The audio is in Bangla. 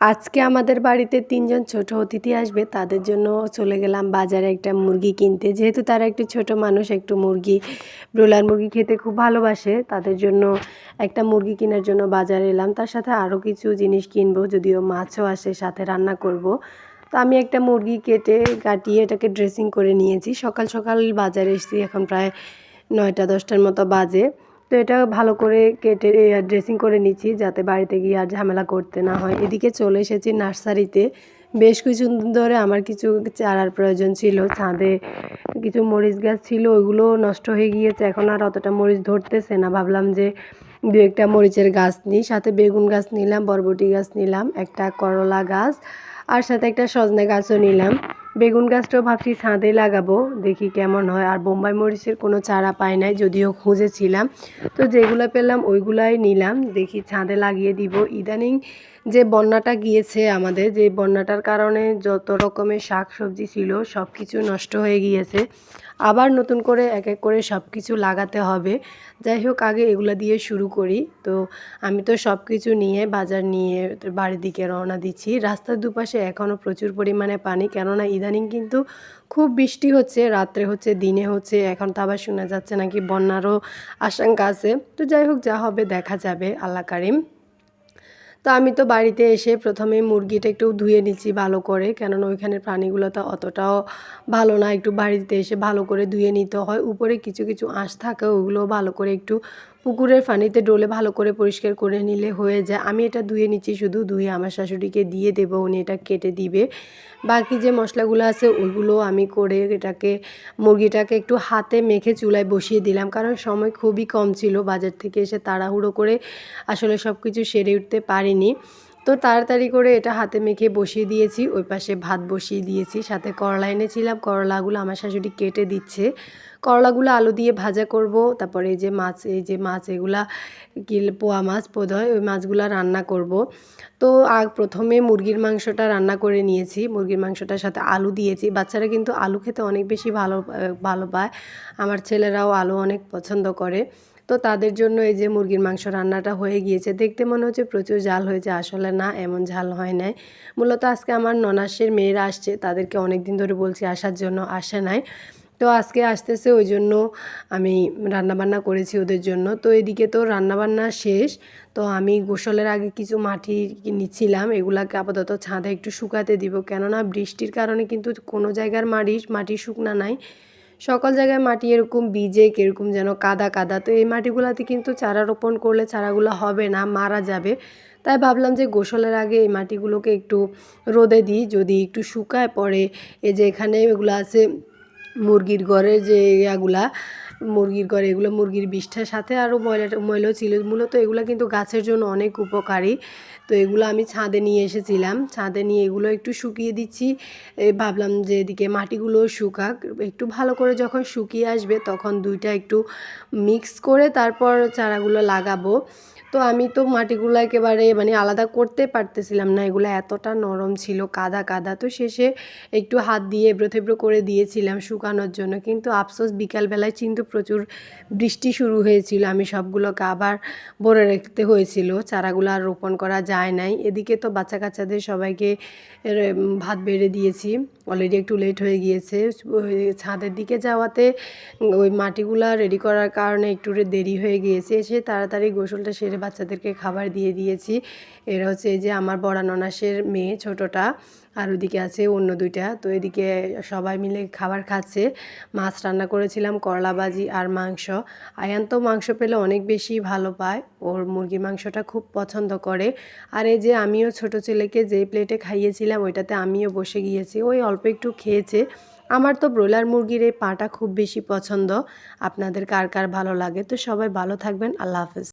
আজকে আমাদের বাড়িতে তিনজন ছোট অতিথি আসবে, তাদের জন্য চলে গেলাম বাজারে একটা মুরগি কিনতে। যেহেতু তারা একটু ছোট মানুষ, একটু মুরগি, ব্রয়লার মুরগি খেতে খুব ভালোবাসে, তাদের জন্য একটা মুরগি কেনার জন্য বাজারে এলাম। তার সাথে আরও কিছু জিনিস কিনবো, যদিও মাছও আসে, সাথে রান্না করব। তো আমি একটা মুরগি কেটে কাটিয়ে এটাকে ড্রেসিং করে নিয়েছি। সকাল সকাল বাজারে এসেছি, এখন প্রায় নয়টা, দশটার মতো বাজে। তো এটা ভালো করে কেটে ড্রেসিং করে নিচ্ছি যাতে বাড়িতে গিয়ে আর ঝামেলা করতে না হয়। এদিকে চলে এসেছি নার্সারিতে। বেশ কিছু ধরে আমার কিছু চারার প্রয়োজন ছিল। ছাদে কিছু মরিচ গাছ ছিল, ওইগুলো নষ্ট হয়ে গিয়েছে। এখন আর অতটা মরিচ ধরতেছে না। ভাবলাম যে দু একটা মরিচের গাছ নিই। সাথে বেগুন গাছ নিলাম, বরবটি গাছ নিলাম, একটা করলা গাছ, আর সাথে একটা সজনে গাছও নিলাম। বেগুন গাছটাও ভাবছি ছাদে লাগাবো, দেখি কেমন হয়। আর বোম্বাই মরিচের কোনো চারা পাই নাই, যদিও খুঁজেছিলাম। তো যেগুলো পেলাম ওইগুলাই নিলাম, দেখি ছাদে লাগিয়ে দিব। ইদানিং যে বন্যাটা গিয়েছে আমাদের, যে বন্যাটার কারণে যত রকমের শাক সবজি ছিল সব কিছু নষ্ট হয়ে গিয়েছে। আবার নতুন করে এক এক করে সব কিছু লাগাতে হবে। যাই হোক, আগে এগুলো দিয়ে শুরু করি। তো আমি তো সব কিছু নিয়ে বাজার নিয়ে বাড়ির দিকে রওনা দিচ্ছি। রাস্তার দুপাশে এখনও প্রচুর পরিমাণে পানি, কেননা ইদানিং কিন্তু খুব বৃষ্টি হচ্ছে, রাত্রে হচ্ছে, দিনে হচ্ছে, এখন তো আবার শোনা যাচ্ছে নাকি বন্যারও আশঙ্কা আছে। তো যাই হোক, যা হবে দেখা যাবে, আল্লাহ কারিম। তো আমি তো বাড়িতে এসে প্রথমে মুরগিটা একটু ধুয়ে নিচ্ছি ভালো করে। কেননা ওইখানের প্রাণীগুলো তো অতটাও ভালো না। একটু বাড়িতে এসে ভালো করে ধুয়ে নিতে হয়। উপরে কিছু কিছু আঁশ থাকে, ওগুলো ভালো করে একটু পুকুরের পানিতে ডোলে ভালো করে পরিষ্কার করে নিলে হয়ে যায়। আমি এটা ধুয়ে নিচ্ছি, শুধু ধুয়ে আমার শাশুড়িকে দিয়ে দেবো, উনি এটা কেটে দিবে। বাকি যে মশলাগুলো আছে, ওইগুলো আমি করে এটাকে, মুরগিটাকে একটু হাতে মেখে চুলায় বসিয়ে দিলাম। কারণ সময় খুবই কম ছিল বাজার থেকে এসে তাড়াহুড়ো করে আসলে সব কিছু সেরে উঠতে পারিনি। তো তাড়াতাড়ি করে এটা হাতে মেখে বসিয়ে দিয়েছি, ওই পাশে ভাত বসিয়ে দিয়েছি, সাথে করলা এনেছিলাম করলাগুলো আমার শাশুড়ি কেটে দিচ্ছে। করলাগুলো আলু দিয়ে ভাজা করব, তারপরে এই যে মাছ, এই যে মাছ, এগুলা কি পোয়া মাছ বোধ হয়, ওই মাছগুলো রান্না করব। তো আগ প্রথমে মুরগির মাংসটা রান্না করে নিয়েছি, মুরগির মাংসটার সাথে আলু দিয়েছি। বাচ্চারা কিন্তু আলু খেতে অনেক বেশি ভালো ভালো পায়। আমার ছেলেরাও আলু অনেক পছন্দ করে। তো তাদের জন্য এই যে মুরগির মাংস রান্নাটা হয়ে গিয়েছে, দেখতে মনে হচ্ছে প্রচুর ঝাল হয়েছে, আসলে না, এমন ঝাল হয় নাই। মূলত আজকে আমার ননাসের মেয়েরা আসছে, তাদেরকে অনেক দিন ধরে বলছি আসার জন্য আসে নাই। তো আজকে আসতেছে, ওই জন্য আমি রান্নাবান্না করেছি ওদের জন্য। তো এদিকে তো রান্নাবান্না শেষ, তো আমি গোসলের আগে কিছু মাটি নিচ্ছিলাম, এগুলাকে আপাতত ছাদে একটু শুকাতে দিব। কেননা বৃষ্টির কারণে কিন্তু কোনো জায়গার মাটি মাটি শুকনা নাই। সকল জায়গায় মাটি এরকম বীজে কীরকম যেন কাদা কাদা। তো এই মাটিগুলাতে কিন্তু চারা রোপণ করলে চারাগুলো হবে না, মারা যাবে। তাই ভাবলাম যে গোসলের আগে এই মাটিগুলোকে একটু রোদে দিই, যদি একটু শুকায় পরে এই যে এখানে এগুলো আছে মুরগির ঘরের যে ইয়াগুলা মুরগির ঘরে, এগুলো মুরগির বিষ্ঠার সাথে আরও ময়লা, ময়লাও ছিল। মূলত এগুলো কিন্তু গাছের জন্য অনেক উপকারী। তো এগুলো আমি ছাদে নিয়ে এসেছিলাম। ছাদে নিয়ে এগুলো একটু শুকিয়ে দিচ্ছি। ভাবলাম যে এদিকে মাটিগুলো শুকাক। একটু ভালো করে যখন শুকিয়ে আসবে তখন দুইটা একটু মিক্স করে তারপর চারাগুলো লাগাবো। তো আমি তো মাটিগুলো একেবারে মানে আলাদা করতে পারতেছিলাম না। এগুলো এতটা নরম ছিল, কাদা কাদা। তো শেষে একটু হাত দিয়ে এবড়ো থেবড়ো করে দিয়েছিলাম শুকানোর জন্য। কিন্তু আফসোস, বিকালবেলায় কিন্তু প্রচুর বৃষ্টি শুরু হয়েছিল। আমি সবগুলোকে আবার ভরে রাখতে হয়েছিল। চারাগুলো আর রোপণ করা যায় নাই। এদিকে তো বাচ্চা কাচ্চাদের সবাইকে ভাত বেড়ে দিয়েছি। অলরেডি একটু লেট হয়ে গিয়েছে। ছাদের দিকে যাওয়াতে ওই মাটিগুলা রেডি করার কারণে একটু দেরি হয়ে গিয়েছে। এসে তাড়াতাড়ি গোসলটা সেরে বাচ্চাদেরকে খাবার দিয়ে দিয়েছি। এরা হচ্ছে এই যে আমার বড়া ননাসের মেয়ে, ছোটোটা, আর ওদিকে আছে অন্য দুইটা। তো এদিকে সবাই মিলে খাবার খাচ্ছে। মাছ রান্না করেছিলাম, করলা ভাজি আর মাংস। আয়ান তো মাংস পেলে অনেক বেশি ভালো পায়। ওর মুরগির মাংসটা খুব পছন্দ করে। আর এই যে আমিও ছোট ছেলেকে যেই প্লেটে খাইয়েছিলাম, ওইটাতে আমিও বসে গিয়েছি। ওই অল্প একটু খেয়েছে। আমার তো ব্রয়লার মুরগির এই পাটা খুব বেশি পছন্দ। আপনাদের কার কার ভালো লাগে? তো সবাই ভালো থাকবেন। আল্লাহ হাফেজ।